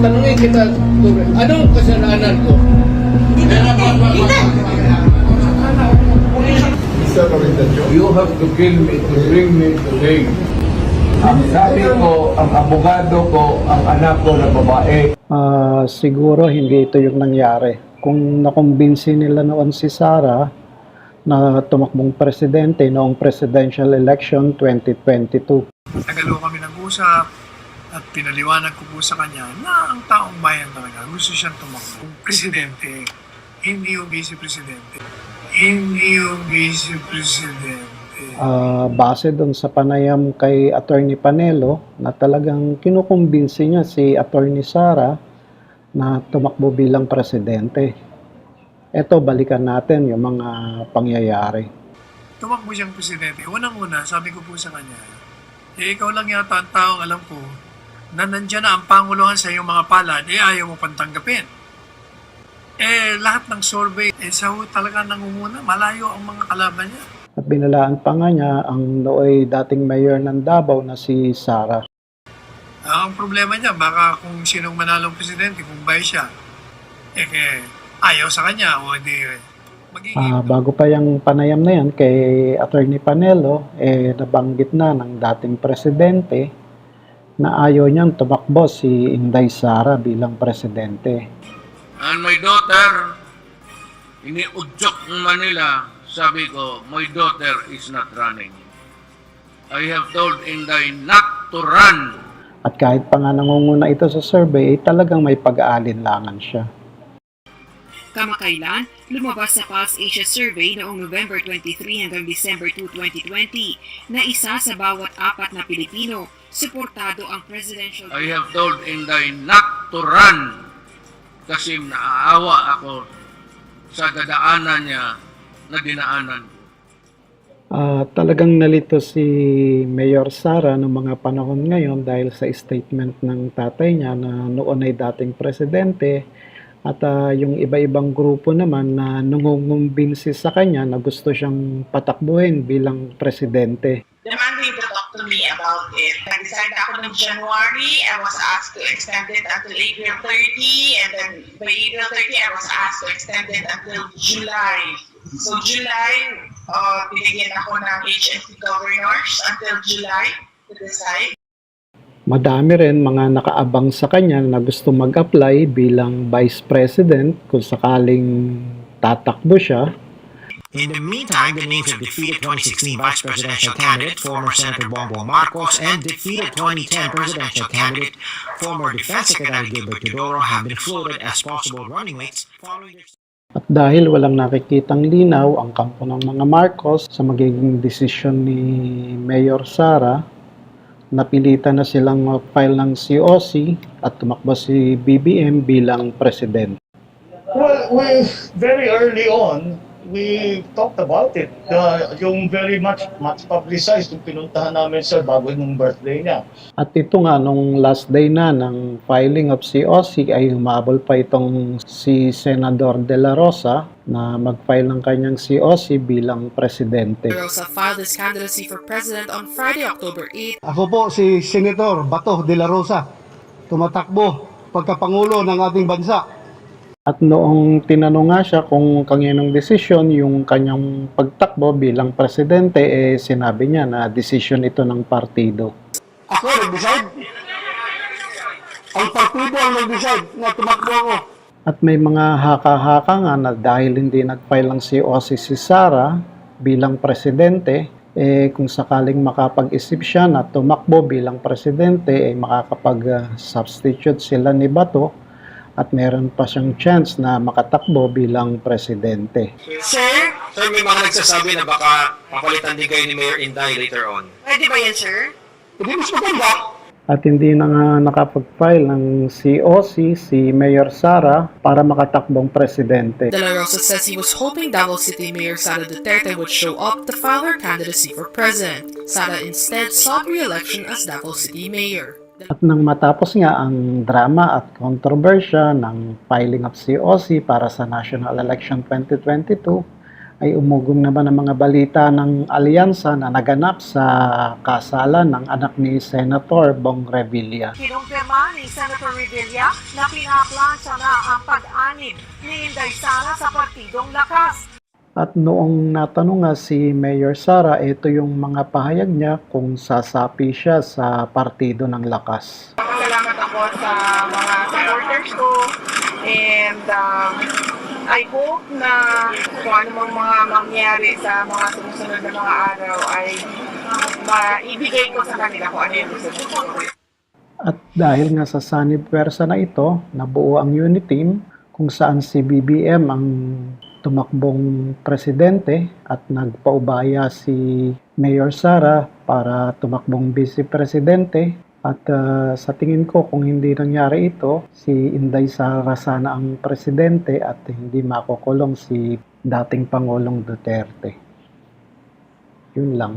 tanungin kita, anong kasalanan ko? You have to kill me to bring me to him. Ang sabi ko, ang abogado ko, ang anak ko na babae, Ah, siguro hindi ito yung nangyari. Kung nakumbinsi nila noon si Sara na tumakbong presidente noong presidential election 2022. Tagal ko kami nag-usap at pinaliwanag ko po sa kanya na ang taong bayan talaga gusto siyang tumakbo. Presidente, hindi yung vice-presidente. Hindi yung vice-presidente. Ah, base doon sa panayam kay Attorney Panelo na talagang kinukumbinsi niya si Attorney Sara na tumakbo bilang presidente. Ito, balikan natin yung mga pangyayari. Tumakbo siyang presidente. Unang-una, sabi ko po sa kanya, eh ikaw lang yata ang taong alam ko na nandyan na ang panguluhan sa iyong mga palad, eh ayaw mo pang tanggapin. Eh, lahat ng survey, eh sa talaga nangunguna, malayo ang mga kalaban niya. At binalaan pa nga niya ang nooy dating mayor ng Davao na si Sara. Ah, ang problema niya, baka kung sinong manalong presidente, kung bay siya, eh, eh ayaw sa kanya, o hindi, magiging... Ah, bago pa yung panayam na yan kay Attorney Panelo, eh, nabanggit na ng dating presidente na ayaw niyang tumakbo si Inday Sara bilang presidente. And my daughter, iniudyok ng Manila, sabi ko, my daughter is not running. I have told Inday not to run. At kahit pa nga nangunguna ito sa survey, eh, talagang may pag-aalinlangan siya. Kamakailan, lumabas sa Pulse Asia Survey noong November 23 hanggang December 2, 2020 na isa sa bawat apat na Pilipino suportado ang presidential I have told Inday not to run kasi naaawa ako sa dadaanan niya na dinaanan ko. Ah, talagang nalito si Mayor Sara noong mga panahon ngayon dahil sa statement ng tatay niya na noon ay dating presidente at ah, yung iba-ibang grupo naman na nangungumbinsi sa kanya na gusto siyang patakbuhin bilang presidente. the Monday to talk to me about it. Nag-decide ako ng January, I was asked to extend it until April 30, and then by April 30, I was asked to extend it until July. So July, uh, binigyan ako ng HNP governors until July to decide. Madami rin mga nakaabang sa kanya na gusto mag-apply bilang vice president kung sakaling tatakbo siya. In the meantime, the names of defeated 2016 vice presidential candidate, former Senator Bongbong Marcos, and defeated 2010 presidential candidate, former Defense Secretary Gilbert Teodoro, have been floated as possible running mates following their At dahil walang nakikitang linaw ang kampo ng mga Marcos sa magiging desisyon ni Mayor Sara, napilitan na silang mag-file ng COC at tumakbo si BBM bilang president. Well, we very early on, we talked about it. Uh, yung very much much publicized yung pinuntahan namin sir bago nung birthday niya. At ito nga, nung last day na ng filing of COC ay humabol pa itong si Senador De La Rosa na mag-file ng kanyang COC bilang presidente. Rosa filed his candidacy for president on Friday, October 8 Ako po si Senator Bato de la Rosa, tumatakbo pagkapangulo ng ating bansa. At noong tinanong nga siya kung kaninong desisyon yung kanyang pagtakbo bilang presidente, eh sinabi niya na desisyon ito ng partido. Ako nag-decide. Ang partido ang nag-decide na tumakbo ako. At may mga haka-haka nga na dahil hindi nag-file ng COC si Sara bilang presidente, eh kung sakaling makapag-isip siya na tumakbo bilang presidente, eh makakapag-substitute sila ni Bato at meron pa siyang chance na makatakbo bilang presidente. Sir? Sir, may mga nagsasabi na baka papalitan din kayo ni Mayor Inday later on. Pwede ba yan, sir? Hindi mas maganda. At hindi na nga nakapag-file ng COC si Mayor Sara para makatakbong presidente. De La Rosa says he was hoping Davao City Mayor Sara Duterte would show up to file her candidacy for president. Sara instead sought re-election as Davao City Mayor. At nang matapos nga ang drama at kontrobersya ng filing of COC para sa National Election 2022, ay umugong naman ang mga balita ng alyansa na naganap sa kasalan ng anak ni Senator Bong Revilla. Kinumpirma ni Senator Revilla na pinaklansa na ang pag-anib ni Inday Sara sa partidong lakas. At noong natanong nga si Mayor Sara, ito yung mga pahayag niya kung sasapi siya sa partido ng lakas. Salamat ako sa mga supporters ko and um, I hope na kung ano mang mga mangyari sa mga sumusunod na mga araw ay maibigay ko sa kanila kung ano yung gusto ko. At dahil nga sa sanib pwersa na ito, nabuo ang unit team kung saan si BBM ang tumakbong presidente at nagpaubaya si Mayor Sara para tumakbong vice presidente at ah, sa tingin ko kung hindi nangyari ito, si Inday Sara sana ang presidente at hindi makukulong si dating Pangulong Duterte. Yun lang.